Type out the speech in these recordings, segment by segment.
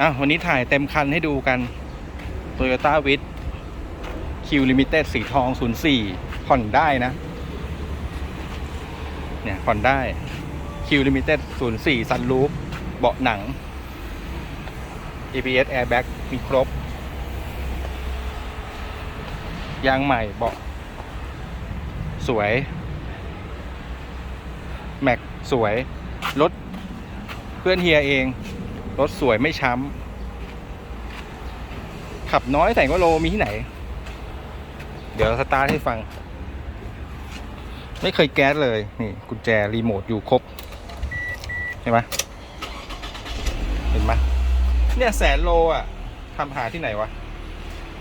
อะวันนี้ถ่ายเต็มคันให้ดูกัน Toyota w i t Q Limited สีทอง 04 ผ่อนได้นะ เนี่ย ผ่อนได้ Q Limited 04 Sunroof เบาะหนัง ABS Airbag มีครบ ยางใหม่เบาะสวย แม็กสวย รถเพื่อนเฮียเอง รถสวยไม่ช้ำขับน้อยแสนกว่าโลมีที่ไหน เดี๋ยวสตาร์ทให้ฟัง ไม่เคยแก๊สเลย นี่กุญแจรีโมทอยู่ครบเห็นไหมเห็นไหมเนี่ยแสนโลอะทำหาที่ไหนวะ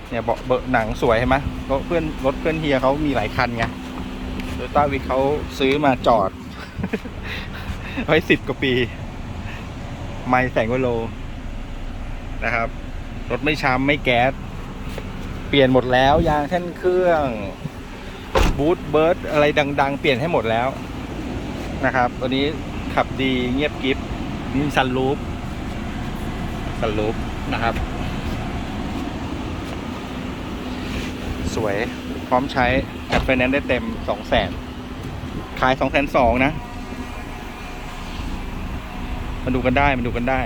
เนี่ยเบาะเบอะหนังสวยเห็นไหมรถเพื่อนรถเพื่อนเฮียเขามีหลายคันไงโดยต้าวิเขาซื้อมาจอด ไว้สิบกว่าปี ไม่แสนกว่าโลนะครับ รถไม่ช้ำไม่แก๊ส เปลี่ยนหมดแล้ว ยางแท่นเครื่องบูทเบิร์ดอะไรดัง ๆ เปลี่ยนให้หมดแล้วนะครับตัวนี้ขับดีเงียบกริฟนี่ซันรูปซันรูปนะครับ สวยพร้อมใช้จัดไฟแนนซ์ได้เต็มสองแสนขายสองแสนสองนะ มาดูกันได้มาดูกันได้